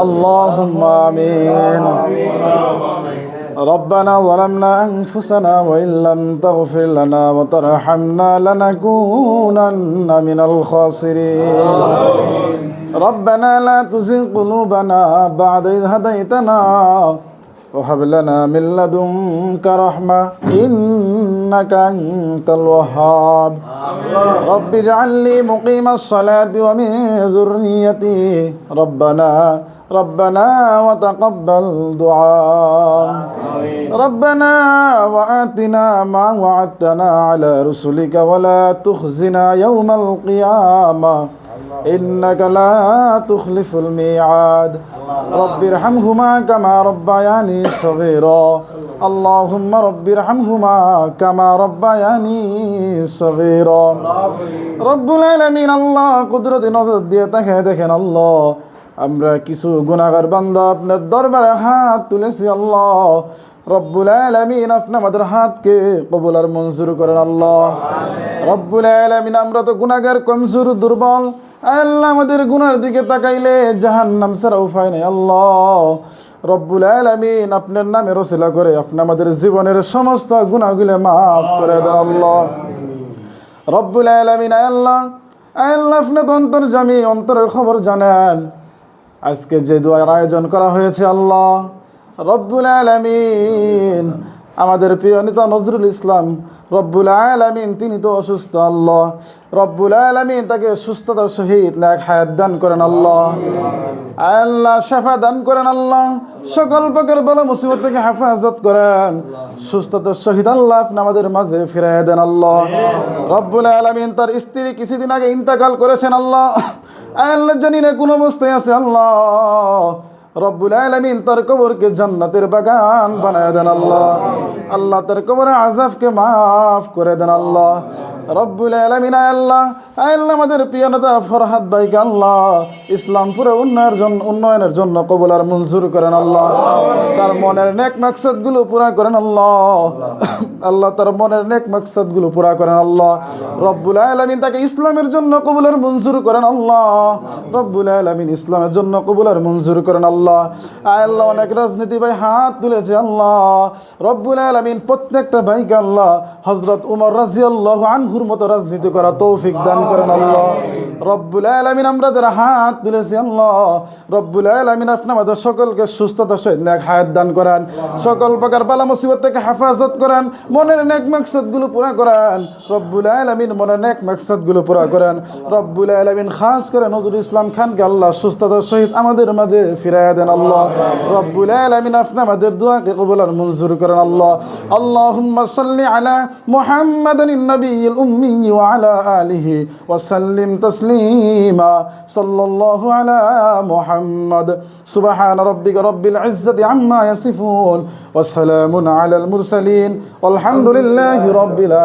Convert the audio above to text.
اللهم آمين ربنا ظلمنا أنفسنا وإن لم تغفر لنا وترحمنا لنكونن من الخاسرين ربنا لا تزغ قلوبنا بعد إذ هديتنا وهب لنا من لدنك رحمة إنك أنت الوهاب. رب اجعل لي مقيم الصلاة ومن ذريتي. ربنا ربنا وتقبل دعاء. ربنا وآتنا ما وعدتنا على رسلك ولا تخزنا يوم القيامة. إنك لا تخلف الميعاد رب ارحمهما كما ربياني صغيرا اللهم رب ارحمهما كما ربياني صغيرا رب العالمين الله قدرة نظر দিয়ে তাকে দেখেন আল্লাহ আমরা কিছু গুনাহগার বান্দা আপনার দরবারে হাত তুলেছি আল্লাহ রব্বুল আলামিন আপনি আমাদের হাতকে কবুল আর মঞ্জুর করেন আল্লাহ রব্বুল আলামিন, আমরা তো গুনাহগার, কমজোর, দুর্বল। আল্লাহ আমাদের গুনার দিকে তাকাইলে জাহান্নাম ছাড়া উপায় নেই। আল্লাহ রব্বুল আলামিন আপনার নামে রসিলা করে আপনি আমাদের জীবনের সমস্ত গুনাহগুলো মাফ করে দেন। আল্লাহ রব্বুল আলামিন, আল্লাহ আল্লাহ আপনি তো অন্তর জামি, অন্তরের খবর জানেন। আজকে যে দোয়ার আয়োজন করা হয়েছে, আল্লাহ রব্বুল আলামিন আমাদের প্রিয় নেতা নজরুল ইসলাম, রব্বুল আলামিন, তিনি তো অসুস্থ, আল্লাহ। রব্বুল আলামিন তাকে সুস্থতার সহিত নেক হায়াত দান করেন, আল্লাহ। আল্লাহ শেফা দান করেন, আল্লাহ। সকল প্রকার বলা মুসিবত থেকে হেফাজত করেন। সুস্থতার সহিত আল্লাহ আপনি আমাদের মাঝে ফিরাই দেন, আল্লাহ। রব্বুল আলামিন তার স্ত্রী কিছুদিন আগে ইন্তেকাল করেছেন, আল্লাহ। আল্লাহ জানি না কোন অবস্থায় আছে, আল্লাহ। রব্বুল আলামিন তার কবরকে জান্নাতের বাগান বানায় দেন আল্লাহ। আল্লাহ তার কবরের আজাবকে মাফ করে দেন আল্লাহ। রব্বুল আলামিন আল্লাহ আল্লাহ, আমাদের প্রিয় নেতা ফরহাদ ভাইকে আল্লাহ, ইসলামপুরে উন্নয়নের জন্য উন্নয়নের জন্য কবুল আর মঞ্জুর করেন আল্লাহ। তার মনের নেক মাকসাদগুলো পুরা করেন আল্লাহ। আল্লাহ তার মনের নেক মাকসাদগুলো পুরা করেন আল্লাহ। রব্বুল আলামিন তাকে ইসলামের জন্য কবুল আর মঞ্জুর করেন আল্লাহ। রব্বুল আলামিন ইসলামের জন্য কবুল আর মঞ্জুর করেন আল্লাহ। আয় আল্লাহ, অনেক রাজনীতি ভাই হাত তুলেছে আল্লাহ। রব্বুল আলামিন প্রত্যেকটা ভাইকে আল্লাহ হজরত উমর রাজিয়াল্লাহু আনহুর মতো রাজনীতি করা তৌফিক দান করেন আল্লাহ। রব্বুল আলামিন, আমরা যারা হাত তুলেছি আল্লাহ, রব্বুল আলামিন আপনি আমাদের সকলকে সুস্থতা সহিত নেক হায়াত দান করেন। সকল প্রকার বালা মুসিবত থেকে হেফাজত করেন, মনের নেক মাকসাদগুলো পুরা করেন। রব্বুল আলামিন মনের নেক মাকসাদগুলো পুরা করেন। রব্বুল আলামিন, খাস করে নজরুল ইসলাম খানকে আল্লাহ সুস্থতার সহিত আমাদের মাঝে ফিরাইয়া দেন আল্লাহ। রব্বুল আলামিন আপনি আমাদের দোয়াকে কবুল আর মঞ্জুর করেন আল্লাহ। আল্লাহুম্মা সাল্লি আলা মুহাম্মাদিন নবিয়্যিল উম্মি ওয়া আলা আলিহি ওয়া সাল্লিম তাসলিমা সাল্লাল্লাহু আলা মুহাম্মদ। সুবহান রাব্বিকা রাব্বিল ইজ্জাতি আম্মা ইয়াসিফুন ওয়া সালামুন আলাল মুরসালিন। আলহামদুলিল্লাহি রাব্বিল